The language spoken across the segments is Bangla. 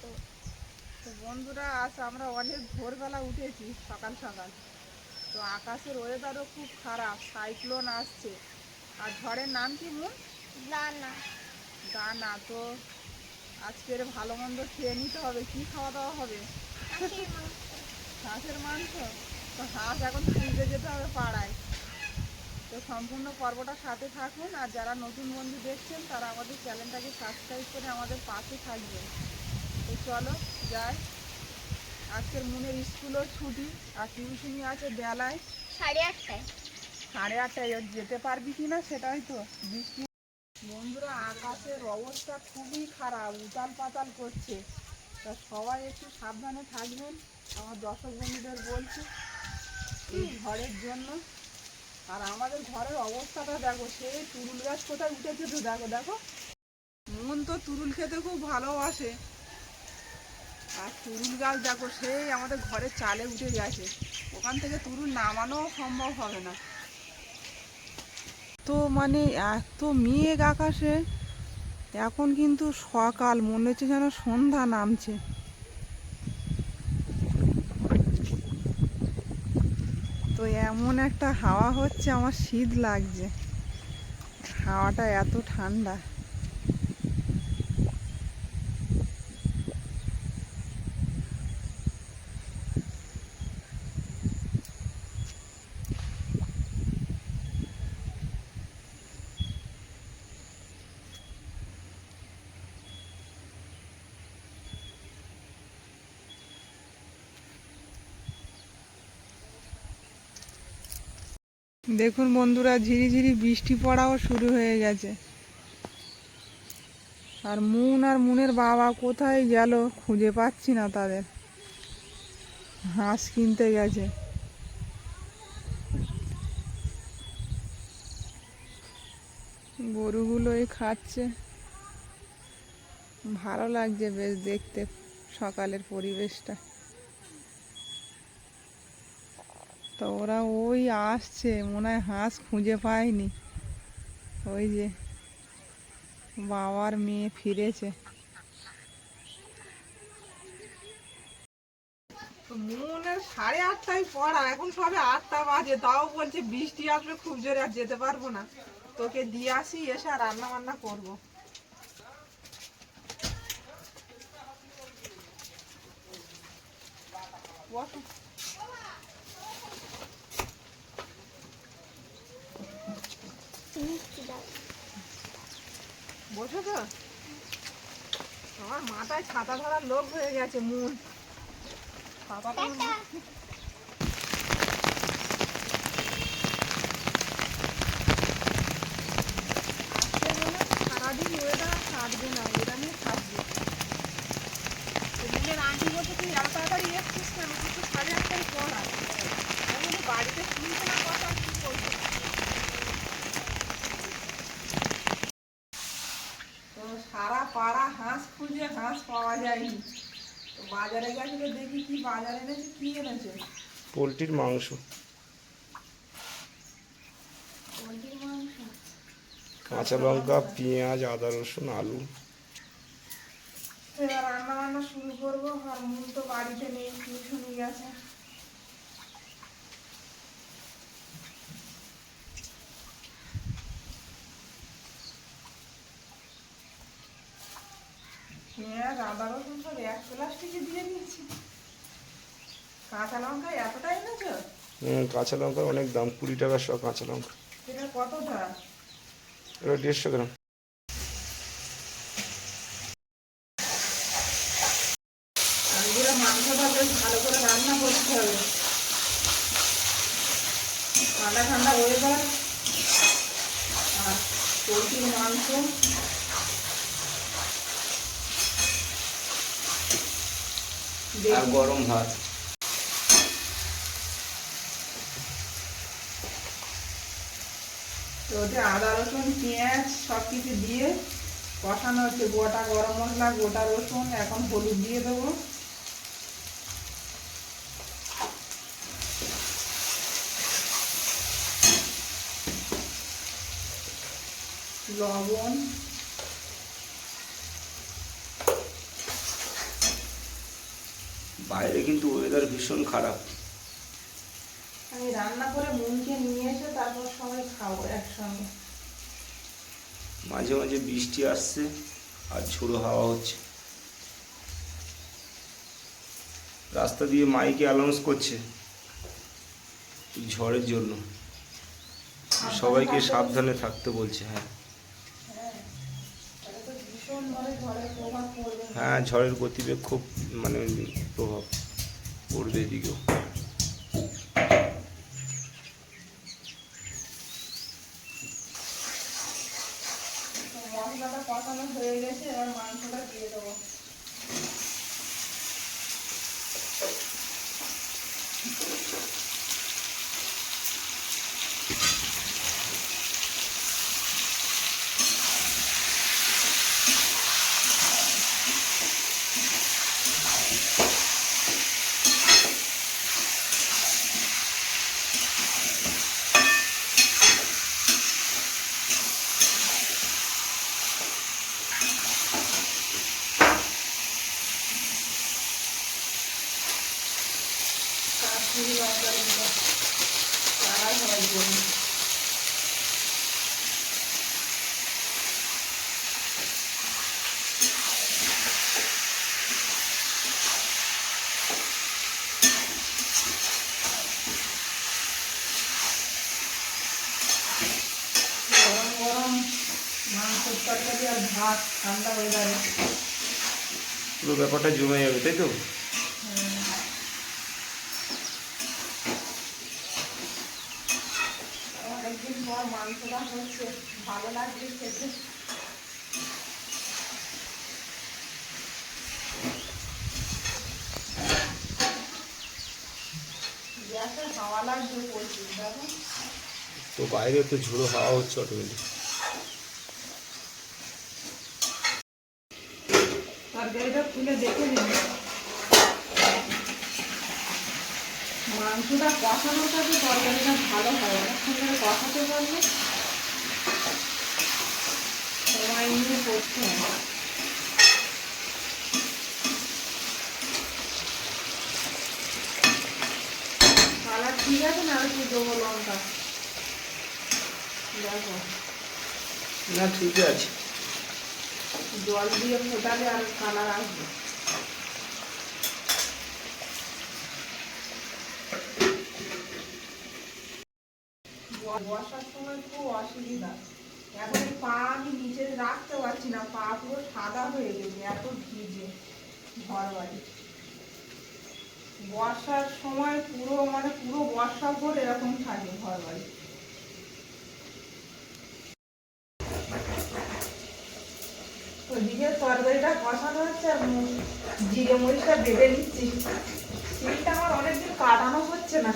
তো তো বন্ধুরা আজ আমরা অনেক ভোরবেলা উঠেছি সকাল সকাল। তো আকাশের ওয়েদারও খুব খারাপ সাইক্লোন আসছে। আর ঝড়ের নাম কি মুন দানা। দানা তো আজকের ভালো মন্দ খেয়ে নিতে হবে কি খাওয়া দাওয়া হবে? হাঁসের মাংস। তো হাঁস এখন তুলতে যেতে হবে পাড়ায়। তো সম্পূর্ণ পর্বটা সাথে থাকুন আর যারা নতুন বন্ধু দেখছেন তারা আমাদের চ্যানেলটাকে সাবস্ক্রাইব করে আমাদের পাশে থাকবেন। তো চলো যাই। আজকের মনের স্কুলও ছুটি আর টিউশনি আছে বেলায়। সাড়ে আটটায়। সাড়ে আটটায় যেতে পারবি কি না সেটাই তো বৃষ্টি। বন্ধুরা আকাশের অবস্থা খুবই খারাপ উতাল পাতাল করছে। তা সবাই একটু সাবধানে থাকবেন আমার দর্শক বন্ধুদের বলছি এই ঝড়ের জন্য। আর আমাদের ঘরের অবস্থাটা দেখো সেই তুরুল গাছ কোথায় উঠেছে তো দেখো দেখো। মন তো তুরুল খেতে খুব ভালোবাসে। আর তুরুল গাছ দেখো, সেই আমাদের ঘরে চালে উঠে গেছে। ওখান থেকে তুরুল নামানো সম্ভব হবে না। তো মানে এত মেঘ আকাশে, এখন কিন্তু সকাল, মনে হচ্ছে যেন সন্ধ্যা নামছে। তো এমন একটা হাওয়া হচ্ছে, আমার শীত লাগছে। হাওয়াটা এত ঠান্ডা। দেখুন বন্ধুরা ঝিরিঝিরি বৃষ্টি পড়াও শুরু হয়ে গেছে। আর মুন আর মুনের বাবা কোথায় গেল খুঁজে পাচ্ছি না তাদের। হাঁস কিনতে গেছে। গরুগুলোই খাচ্ছে। ভালো লাগছে বেশ দেখতে, সকালের পরিবেশটা। তো ওরা ওই আসছে, মনে হয় হাঁস খুঁজে পায়নি। ওই যে বাবার মেয়ে ফিরেছে। মনের সাড়ে আটটায় পড়া, এখন সবে আটটা বাজে, তাও বলছে বৃষ্টি আসবে, খুব জোরে আর যেতে পারব না। তোকে দিয়ে আসি, এসে আর রান্না বান্না করব। বসো। বসো তো আমার মাথায় ছাতা ধরার লোক হয়ে গেছে মন। ছাতাটা টাটা আজকে মনে হয় সারাদিন ওয়েদার কাটবে না এরামই থাকবে এদিকে আন্টি বলছে তুই এত তাড়াতাড়ি এসছিস কেন কিন্তু সাড়ে আটটায় পড়া আমি বলি, বাড়িতে শুনছে না কথা কি করব তো সারা পাড়া হাঁস খুঁজে হাঁস পাওয়া যায়নি তো বাজারে গেছিল দেখি কি বাজারে এনেছে কি এনেছে? পোলট্রির মাংস। কাঁচা লঙ্কা পেঁয়াজ আদা রসুন আলু। এবার রান্না বান্না শুরু করব। আর তো বাড়িতে নেই টিউশনি গেছে। পেঁয়াজ আদা রসুন সব এক প্লাস্টিকে দিয়ে দিয়েছি। কাঁচা লঙ্কা এতটা এনেছো? হুম, কাঁচা লঙ্কা অনেক দাম কুড়ি টাকা শ কাঁচা লঙ্কা। এটা কতটা? এটা দেড়শো গ্রাম। আলুগুলো মাংসটা বেশ ভালো করে রান্না করতে হবে। ঠান্ডা ঠান্ডা ওয়েদার আর পোলট্রির মাংস। আর গরম ভাত। তো ওতে আদা, রসুন, পেঁয়াজ সব কিছু দিয়ে কষানো হচ্ছে। গোটা গরম মশলা, গোটা রসুন, এখন হলুদ দিয়ে দেবো। লবণ। বাইরে কিন্তু ওয়েদার ভীষণ খারাপ। আমি রান্না করে মনকে নিয়ে এসে তারপর সবাই খাব একসঙ্গে। মাঝে মাঝে বৃষ্টি আসছে আর ঝোড়ো হাওয়া হচ্ছে। রাস্তা দিয়ে মাইকে অ্যানাউন্স করছে ঝড়ের জন্য। সবাইকে সাবধানে থাকতে বলছে হ্যাঁ। পড়বে। হ্যাঁ ঝড়ের গতিবেগ খুব মানে প্রভাব পড়বে এদিকেও তো মশলাটা কষানো হয়ে গেছে এবার মাংসটা দিয়ে দেবো কাশ্মীরি লঙ্কা দিতে তারাই হওয়ার জন্য গরম গরম মাংসের তরকারি আর ভাত ঠান্ডা ওয়েদারে পুরো ব্যাপারটা জমে যাবে তাই তো? অনেকদিন পর মাংসটা হচ্ছে ভালো লাগছে খেতে গ্যাসে হাওয়া লাগছে প্রচুর দেখো তো বাইরে তো ঝোড়ো হাওয়া হচ্ছে অটোমেটিক তরকারিটা খুলে দেখে নিন মাংসটা কষানোর সাথে তরকারিটা ভালো হয় অনেকক্ষণ ধরে কষাতে পারলে সময় নিয়ে করতে কালার ঠিক আছে না আর একটু দেবো লঙ্কা। দেখো। না ঠিক আছে। জল দিয়ে ফোটালে আর কালার আসবে। বর্ষার সময় খুব অসুবিধা। এখন পা আমি নিচে রাখতে পারছি না, পা পুরো সাদা হয়ে গেছে, এত ভিজে ঘর বাড়ি বর্ষার সময় পুরো মানে পুরো বর্ষা ভোর এরকম থাকে ঘর বাড়ি তরকারিটা কষানো হচ্ছে আর জিরে মরিচটা বেটে নিচ্ছি। শিলটা আমার অনেকদিন কাটানো হচ্ছে না।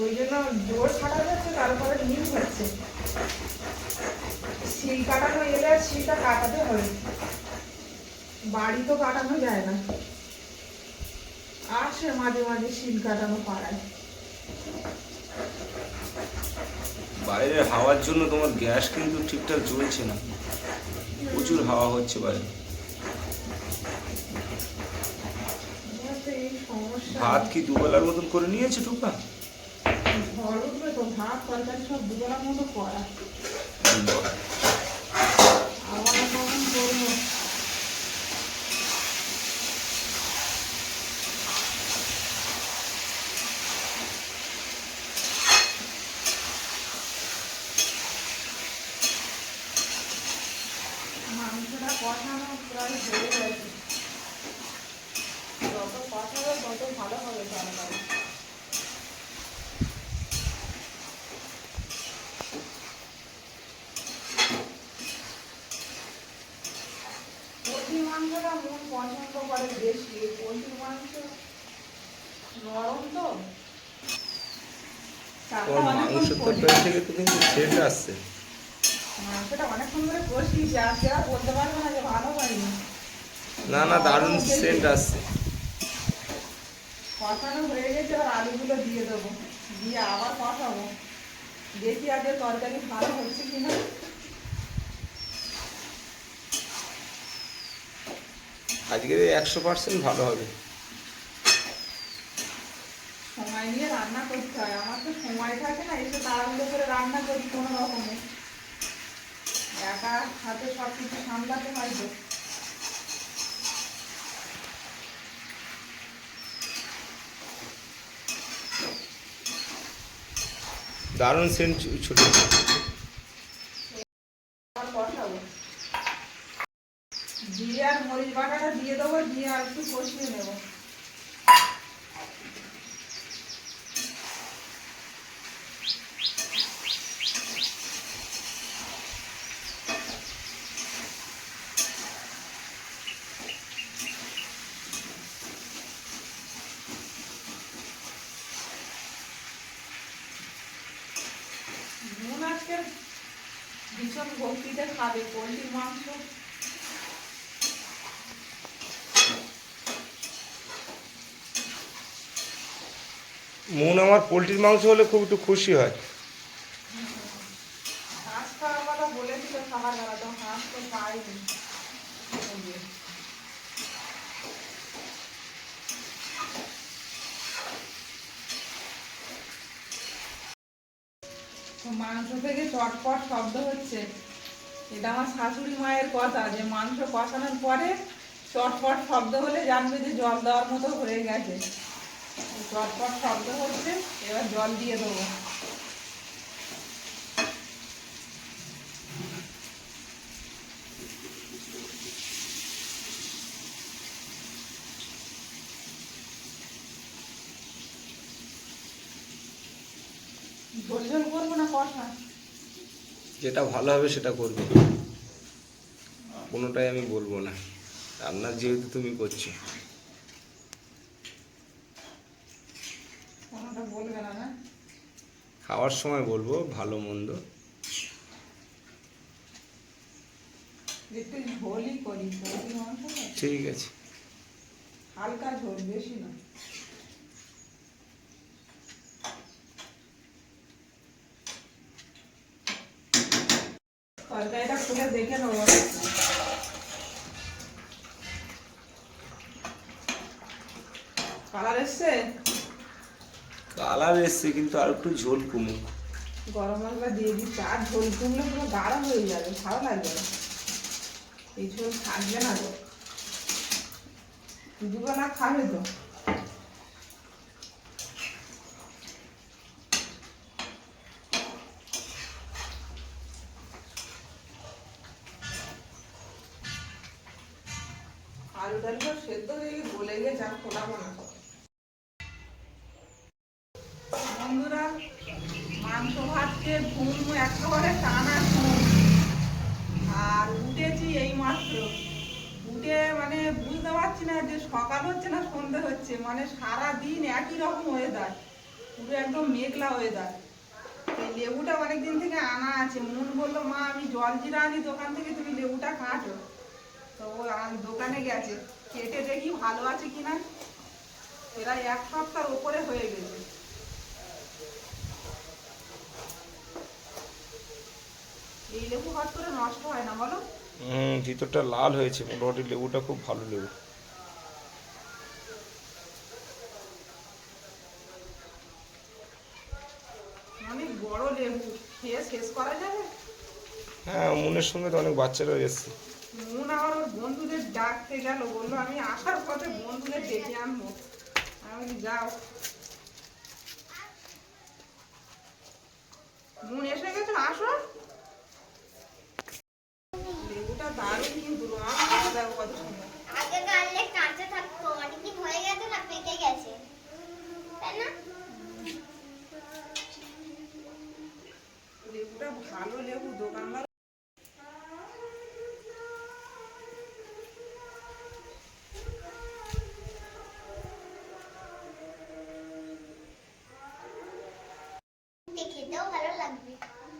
ওই জন্য জোর কাটা যাচ্ছে তারপরে নীল হচ্ছে শিল কাটানো এলে আর শিলটা কাটাতে হবে বাড়ি তো কাটানো যায় না। আসে মাঝে মাঝে শিল কাটানো পাড়ায়। বাইরের হাওয়ার জন্য তোমার গ্যাস কিন্তু ঠিকঠাক জ্বলছে না। প্রচুর হাওয়া হচ্ছে বাইরে। ভাত কি দুবেলার মতন করে নিয়েছে টুকা ঝড় উঠবে তো ভাত তরকারি সব দুবেলার মতো করা। আবার কখন করব মাংসটা কষানো প্রায় হয়ে গেছে যত কষাবে তত ভালো হবে তরকারি পোলট্রির মাংসটা মন পছন্দ করে বেশি এই পোলট্রির মাংস নরম তো। চালটা তোমার মাংসের তরকারি থেকে তো কিন্তু সেন্ট আসছে মাংসটা অনেকক্ষণ ধরে কষিয়েছি আর সে বলতে পারবে না যে ভালো হয়নি। না না দারুণ সেন্ট আসছে কষানো হয়ে গেছে এবার আলুগুলো দিয়ে দেবো। দিয়ে আবার কষাবো। দেখি আগে তরকারি ভালো হচ্ছে কিনা। আজকে একশো পার্সেন্ট ভালো হবে। ভাই থাকে না এসে তাড়াহুড়ো করে রান্না করি কোনো রকমে। একা হাতে সব কিছু সামলাতে হয় তো। দারুণ সেন্ট ছুটে। জিরে আর মরিচ বাটাটা দিয়ে দেবো দিয়ে আর একটু কষিয়ে নেব নুন আজকে ভক্তিতে খাবে পোলট্রির মাংস। মন আমার পোলট্রির মাংস হলে খুব একটু খুশি হয়। হাঁস খাওয়ার কথা বলেছিল খাবার বেলা তো হাঁস তো পাইনি। তো মাংস থেকে চটপট শব্দ হচ্ছে। এটা আমার শাশুড়ি মায়ের কথা, যে মাংস কষানোর পরে চটপট শব্দ হলে জানবে যে জল দেওয়ার মতো হয়ে গেছে। চটপট শব্দ হচ্ছে, এবার জল দিয়ে দেবো ঝোল ঝোল করব না কষা যেটা ভালো হবে সেটা করবে। কোনোটাই আমি বলব না। রান্না যেহেতু তুমি করছ। খাওয়ার সময় বলব ভালো মন্দ। ঠিক আছে। হালকা ঝোল বেশি না তরকারিটা দেখে নেব কালার এসছে? কালার এসছে কিন্তু আর একটু ঝোল কমুক। গরম মশলা দিয়ে দিচ্ছি। আর ঝোল কমলে পুরো গাঢ় হয়ে যাবে ভালো লাগবে না। এই ঝোল থাকবে না তো। দুবেলা খাবে তো আলু ডালটা সেদ্ধ হয়ে গিয়ে গলে গিয়ে যা খোলাবো না বন্ধুরা মাংস ভাতকে ঘুম একেবারে টানা ঘুম আর উঠেছি এই মাত্র উঠে মানে বুঝতে পারছি না যে সকাল হচ্ছে না সন্ধে হচ্ছে মানে সারা দিন একই রকম ওয়েদার পুরো একদম মেঘলা ওয়েদার এই লেবুটা অনেক দিন থেকে আনা আছে। মন বলল, মা, আমি জল জিরা আনি, দোকান থেকে তুমি লেবুটা কাটো। তো ও দোকানে গেছে। কেটে দেখি ভালো আছে কিনা। এরা এক সপ্তাহ ওপরে হয়ে গেছে। এই লেবু হট করে নষ্ট হয় না বলো? হুম, ভিতরটা লাল হয়েছে। মোটামুটি লেবুটা খুব ভালো লেবু। অনেক বড় লেবু। খেয়ে শেষ করা যাবে? হ্যাঁ মনের সঙ্গে তো অনেক বাচ্চারা এসছে মন আবার ওর বন্ধুদের ডাকতে গেল বলল আমি আসার পথে বন্ধুদের ডেকে আনব। আমি যাও। মন এসে গেছো আসো। লেবুটা দারুণ কিন্তু রঙ দেখো কত সুন্দর। আগে কাঁচা থাকতো অনেকদিন হয়ে গেছে না পেকে গেছে। তাই না? ভালো লেবু দোকানদার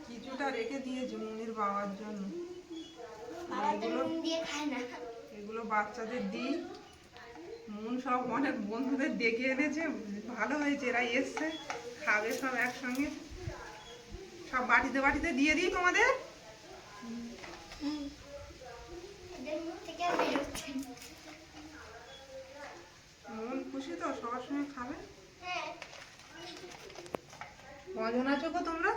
কিছুটা রেখে দিয়েছে মুনির বাবার জন্য। এগুলো বাচ্চাদের দিই। মন সব অনেক বন্ধুদের ডেকে এনেছে। ভালো হয়েছে এরা এসছে। খাবে সব একসঙ্গে। সব বাটিতে বাটিতে দিয়ে দিই তোমাদের। মন খুশি তো সবার সঙ্গে খাবে? হ্যাঁ। কজন আছো গো তোমরা?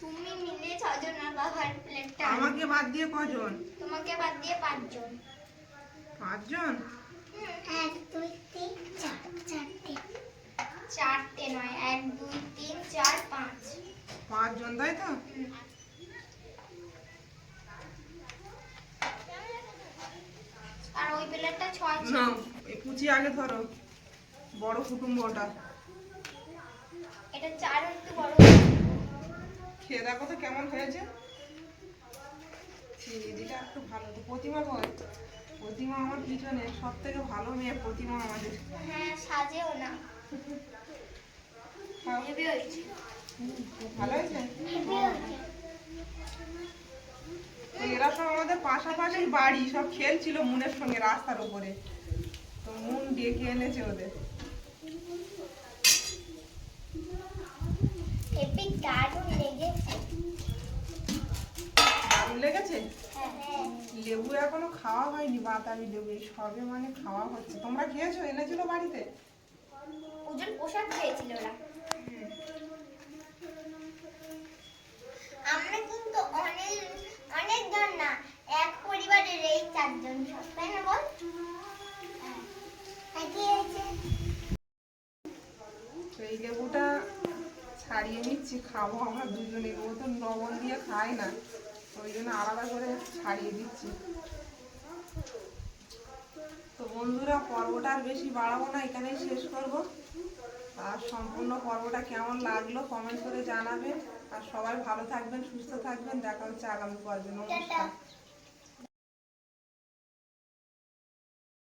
তুমি- মিলে ছজন আর বাবার প্লেটটা আমাকে বাদ দিয়ে কজন? তোমাকে বাদ দিয়ে পাঁচজন। পাঁচজন? এক দুই তিন চার চারটে। চারটে নয় এক দুই তিন চার পাঁচ। পাঁচজন তাই তো? আর ওই প্লেটটা ছয় এই কুচি আগে ধরো বড় কুটুম্বটা। এটা চার একটু বড় খেয়ে দেখো তো কেমন হয়েছে। চিনিটা একটু ভালো তো প্রতিমা কয় প্রতিমা আমার পিছনে সব থেকে ভালো মেয়ে প্রতিমা আমাদের। হ্যাঁ সাজেও না খাও। হেভি হয়েছে হুম, ভালো হয়েছে এরা সব আমাদের পাশাপাশি বাড়ি সব খেলছিল মুনের সঙ্গে রাস্তার উপরে। তো মুন ডেকে এনেছে ওদের। লেগেছে। লেগেছে? হ্যাঁ লেবু এখনও খাওয়া হয়নি বাতাবি লেবু সবে মানে খাওয়া হচ্ছে। তোমরা খেয়েছো? এনেছিল বাড়িতে? ওজন পোশাক খেয়েছিল ওরা। আমরা কিন্তু অনেক অনেকজন না, এক পরিবারের এই চারজন। তাই না বল? হ্যাঁ। কি হয়েছে? এই লেবুটা ছাড়িয়ে নিচ্ছি, খাব আমরা দুজনে। ও তো লবণ দিয়ে খায় না ওই জন্য আলাদা করে ছাড়িয়ে দিচ্ছি। তো বন্ধুরা, পর্বটা আর বেশি বাড়াবো না, এখানেই শেষ করব। আর সম্পূর্ণ পর্বটা কেমন লাগল কমেন্ট করে জানাবেন। আর সবাই ভালো থাকবেন, সুস্থ থাকবেন। দেখা হচ্ছে আগামী পর্বে। নমস্কার।